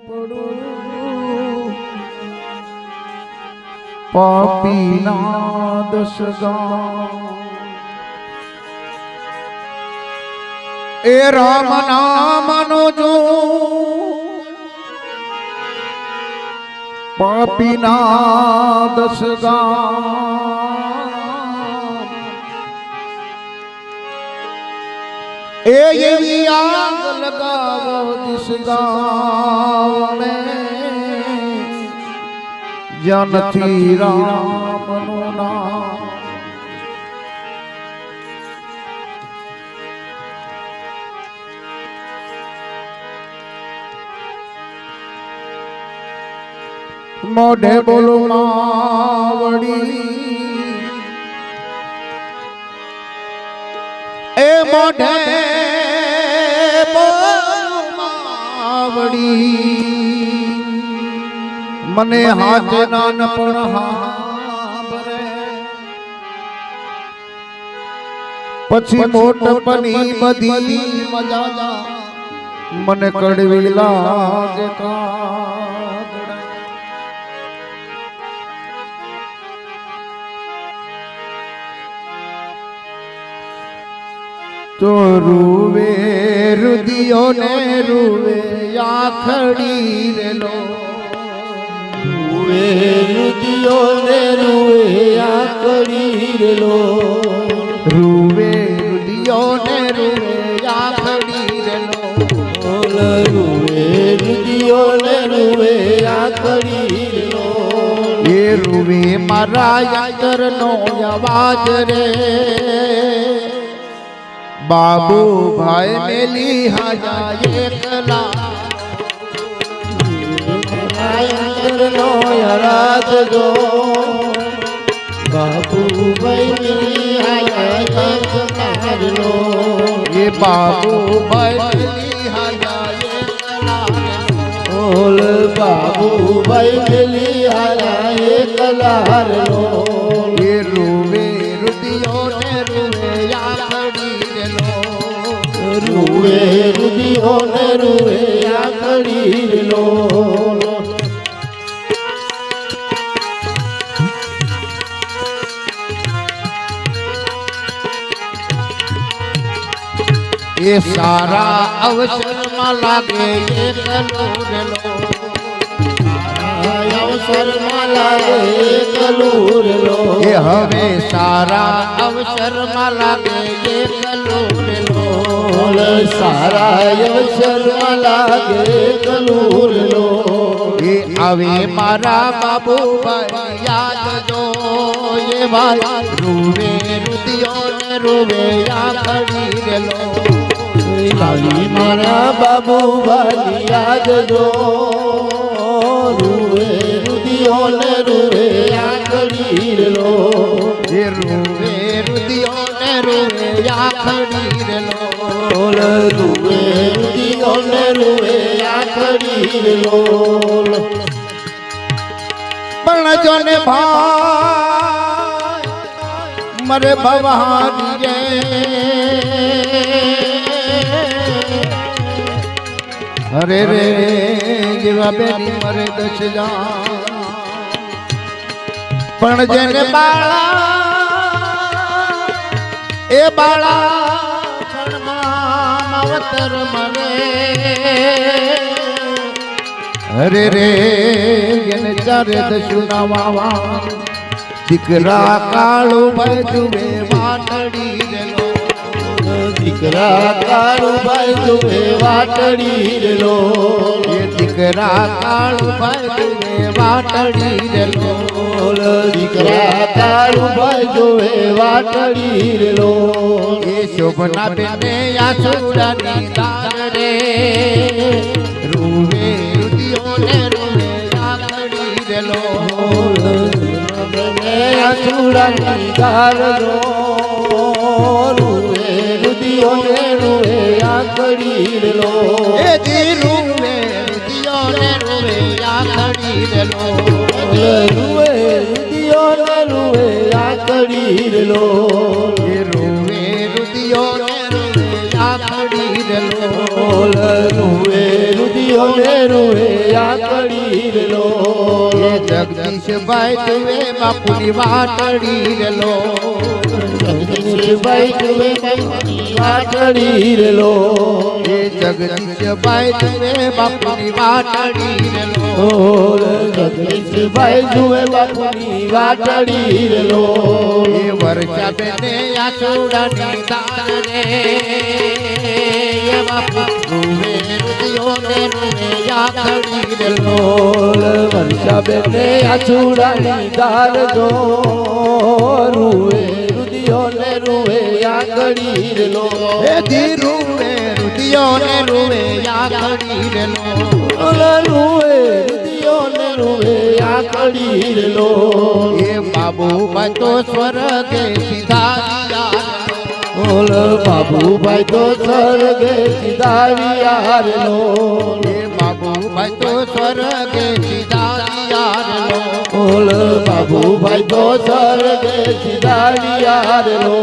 પડું પાપીના દસગા એ રામ નામનો જો પાપીના દસગા એ એવી આગ લગાવો દિસ ગામ મેં જ્યાં નથી રામનું નામ. મોઢે બોલો માવડી. એ મોઢે મને હાથ નાનપણ પછી મોટપની બધી મજા મને કડવી લાગે કાગડા તો રૂવે રુદિયો ને રૂવે આખડી રેલો રૂવે રુદિયો ને રૂવે આખડી રેલો રૂવે રુદિયો ને રૂવે આખડી રેલો રૂવે રુદિયો ને રૂવે આખડી રેલો એ રૂવે મારા યાતરનો નો અવાજ રે. બાબુ ભાઈ મેલી હાજા એકલા આયંતર નો યરાત જો ભાઈ એ બાબુ ભાઈ મેલી હાજા એકલા ઓલ બાબુ ભાઈ મેલી હાય એકલારલો એ રૂવે ને રૂવે આકડી લો એ સારા અવસરમાં લાગે એ કલુરલો અવસરમાં લાગે એ કલુરલો એ હવે સારા અવસરમાં લાગે એ રેલો ઓલ સારા અવસરમાં લાગે કલૂર લો એ આવે મારા બાબુભાઈ યાદ જો એ ભાઈ રૂવે રુદિયો ને રૂવે આખડી રેલો. લાલી મારા બાબુ ભાઈ યાદ જો. રૂવે રુદિયો ને રૂવે આકડી લો એ રૂવે રુદિયો ને રૂવે આખડી રેલો. ઓલ રૂવે રુદિયો ને રૂવે આકડી લો પણ જોને ભાઈ, મરે ભવાની રે. અરે રે, જેવા બેની મરે દશ જા પણ જેને બાળા, એ બાળા માવતર મરે. હરે રે, એને ચારે દશુના વાવા. દીકરા કાળો ભાઈ જુએ, વાટડી રેલો. દીકરા કાળુ ભાઈ તુમે વાટડી લો એ દીકરા કાળો ભાઈ જુએ, વાટડી રેલો. દીકરા કાળુ ભાઈ જોવે વાટડી લો એ શોભના બેને આસુડાની દાર રે રૂવે રુદિયો ને રૂવે આખડી રેલો ચૂડાની ગાર લો રૂવે રુદિયો ને રૂવે આકડી લો એ રૂવે રુદિયો ને રૂવે રૂવે રુદિયો રૂવે લો ને રૂવે વાટડી લો એ જગદીશભાઈ જુએ બાપુની વાટડી રેલો. જગદીશભાઈ જુએ બાપુની વાટડી લો જગદીશભાઈ જુએ બાપુની વાટડી રેલો. જગદીશભાઈ જુએ બાપુની વાટડી લો એ વર્ષા બેને બાપુ રૂવે રુદિયો ને રૂવે યાખડી રેલો ઢોલ વર્ષાબેને આછુડાની દાર જો રૂવે રુદિયો ને રૂવે આગળી લો ધી રૂવે રુદિયો ને રૂવે રેલો ઢોલ રૂવે રુદિયો ને રૂવે આગળી લો એ બાબુભાઈ તો સ્વર્ગે સિધારિયા ઢોલ બાબુભાઈ તો સ્વર્ગે સિધારિયાર એ બાબુભાઈ તો સ્વર્ગે સિધારિયા ઓલ બાબુભાઈ તો સ્વર્ગે સિધારિયાર લો.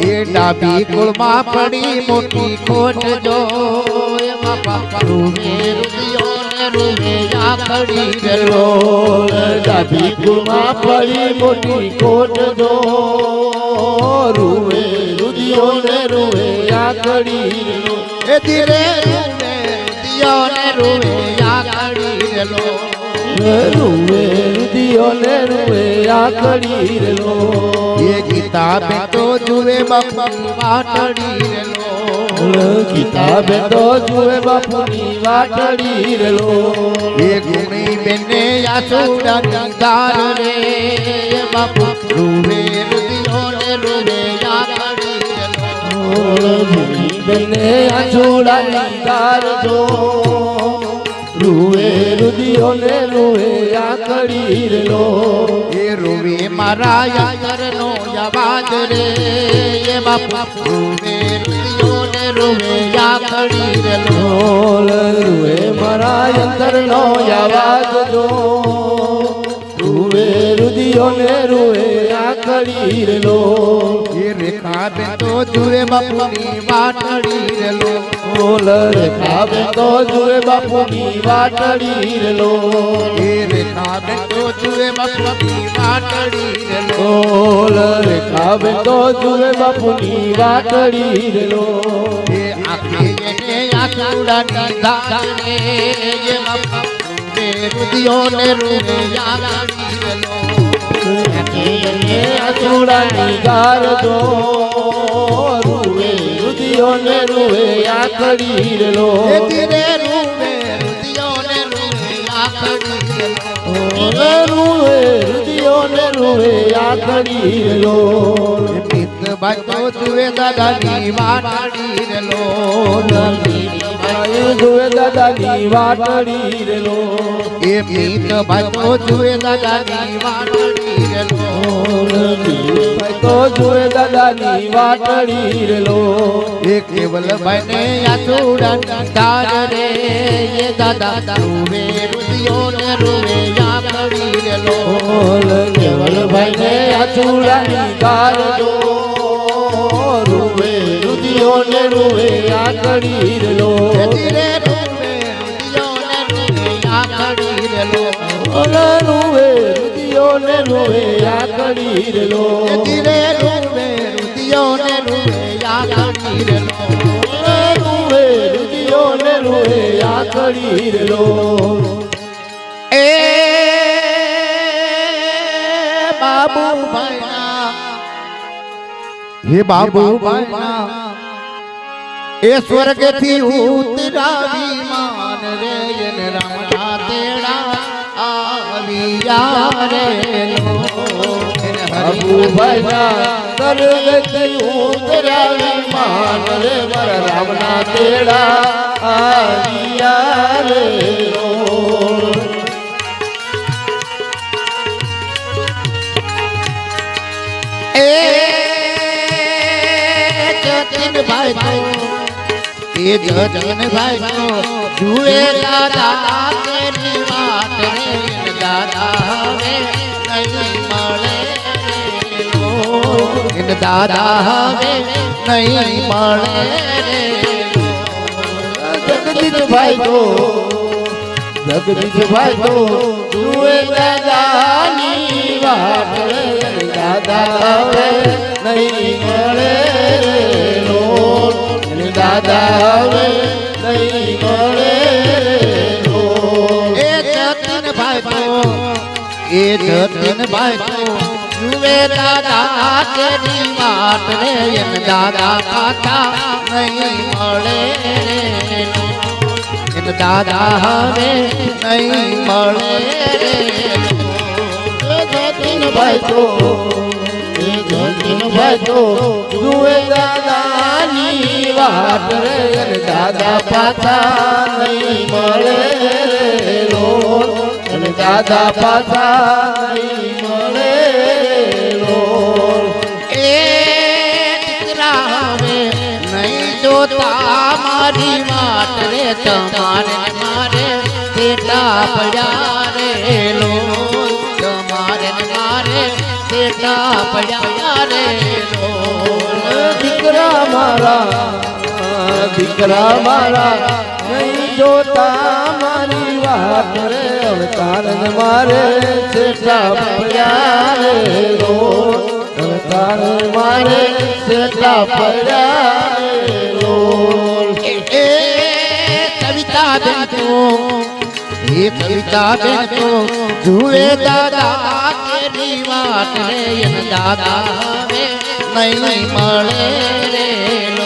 એ ડાબી કુળમાં પડી મોટી ખોટ જો. એ બાપા રૂવે રુદિયો યાખડી રેલો રોલ ડાબી કુમાં પડી મોટી કોટ દો. રૂવે રુદિયો ને રૂવે આકડી લો. એ ધીરે રુદિયો ને રૂવે યાખડી રેલો રૂવે રુદિયો ને રૂવે આકડી લો. ગીતા બેટો જુએ બાપુ વાટડી રેલો. કિતાબે તો જુએ બાપુની વાટડી લો એ ગુણી બેને યાસુડાની દાર રે. બાપુ રૂવે રુદિયો ને રૂવે યાખડી રેલો. બને આછોડાની દાર જો. રૂવે રુદિયો ને રૂવે આકડી લો એ રૂવે મારા યાતરનો અવાજ રે એ બાપુ રૂવે રુદિયો ને રૂવે યાખડી રેલો ઢોલ રૂવે. મારા અંતરનો આવાજ જો, રૂવે રુદિયો ને રૂવે રે લોલ એ રેખા બેટો જુએ બાપુની વાટડી. રેલો ઢોલ રેખા તો જુએ બાપુની વાટડી લો એ રેખા બેટો જુએ બાપુની વાટડી રેલો. ઢોલ રેખા તો જુએ બાપુની વાટડી લો એ આખી એને આખુડાની ધાને એ બાપુ રુદિયો ને રૂવે યાખડી રેલો. આખી ગાર જો રૂવે આકડી લો. ધીરે રૂવે રુદિયો ને રૂવે યાખડી રેલો રૂવે રુદિયો ને રૂવે લો. પિત દાદાની વાટડી જુએ દાદાની વાટડી લો એ પિત બાતો જુએ દાદાની વાટડી રેલો. તો જુએ દાદાની વાટડી લો એ કેવલ ભાઈને યાચોડાની તાર રે. એ દાદા રૂવે રુદિયો ને રૂવે યાકડી રેલો. જો રૂવે રુદિયો ને રૂવે આકડી લો એ ધીરે રૂવે રુદિયો ને રૂવે યાકડી રેલો. ઓલ રૂવે રુદિયો ને રૂવે આકડી લો એ ધીરે રૂવે રુદિયો ને રૂવે યાકડી રેલો. ઓલ રૂવે રુદિયો ને રૂવે આકડી લો એ બાબુ ભાઈના હે બાબુ. ભાઈના એ સ્વર્ગથી ઉતરાવી માન રે રમણા તેડા આવિયા રે સર્ગથી ઉતરાવી માન રે મારા રામના તેડા આવિયા રે એ જતીન ભાઈ એ જતીન ભાઈ તો જુએ દાદા તેની વાત રે, દાદા હવે નહીં મળે રે. દાદા હવે નહીં મળે રે. જગદીશભાઈ તો જગદીશભાઈ તો જુએ દાદાની વાત રે, દાદા હવે નહીં મળે એ જતીન ભાઈ જુએ દાદા તેરી વાત રે, એમ દાદા પાછા નહીં મળે એમ દાદા હવે નહીં મળે રે. જતીનભાઈ તો જતીનભાઈ તો જુએ દાદાની વાત રે દાદા પાછા નહીં મળે રે અને દાદા પાછા નહીં મળે રે એ રામે નહીં જોતા મારી વાત રે, તમારે મારે પડ્યા બેટા પડ્યા રે દીકરા મારા દીકરા મારા નહીં જોતા મારી વાત રે. અવતાર મારે શેઠા પડ્યા રે રો અવતારન મારે શેઠા પડ્યા રે કવિતા બેન તો એ કવિતા બેન તો જુએ દાદા વાટ રે એન દાદા હવે નહીં મળે રે એમ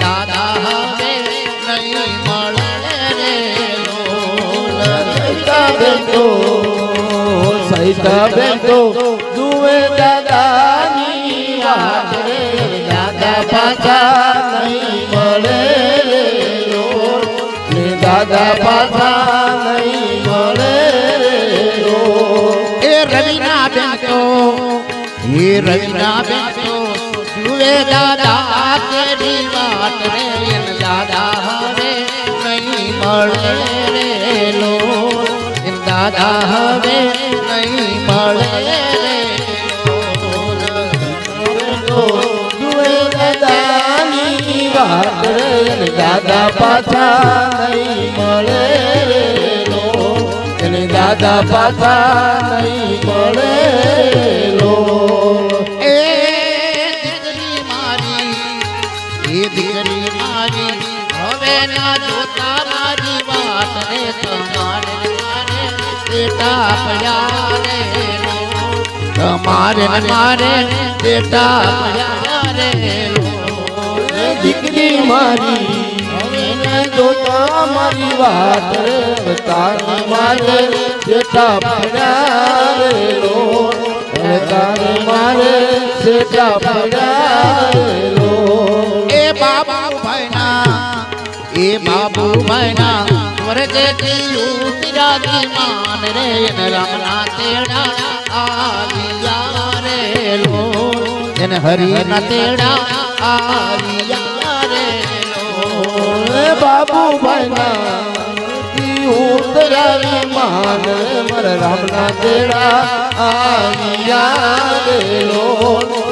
દાદા હવે નહીં મળે રે લો. સૈતા તો, સૈતા બેન જુએ રવિના બેઠો જુએ દાદા તેરી વાત રે દાદા હવે નહીં મળે રે લો. દાદા હવે નહીં મળે રે દાદા પાછા નહીં મળે દાદા પાતા નહીં પડે લો એ દીકરી મારી એ દીકરી મારી હવે ના જોતા મારી વાત તમારે ને મારે બેટા પડ્યા રે તમારે મારે બેટા પડ્યા રે લો. એ દીકરી મારી જોતા મારી વાત તારી મારે જેઠા પડ્યા રે લો હવે તારી મારે જેઠા પડ્યા રે લો એ બાબુ ભાઈના એ બાબુ ભાઈના સ્વર્ગથી ઉતરાતી માન રે રામના તેડા આલિયા રે એ બાબુ ભાઈના ઉતરાવી માન મર રામના તેડા. આવ્યા રે લો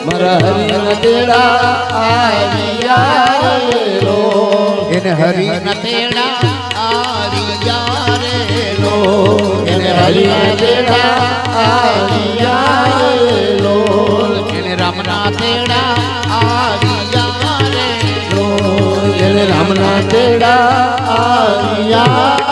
મર હરિના તેડા. આવ્યા રે લો એન હરિના તેડા. આલિયા રે લો એને હરિના તેડા. આવ્યા રે લો રામના તેડા. તેડા આવ્યા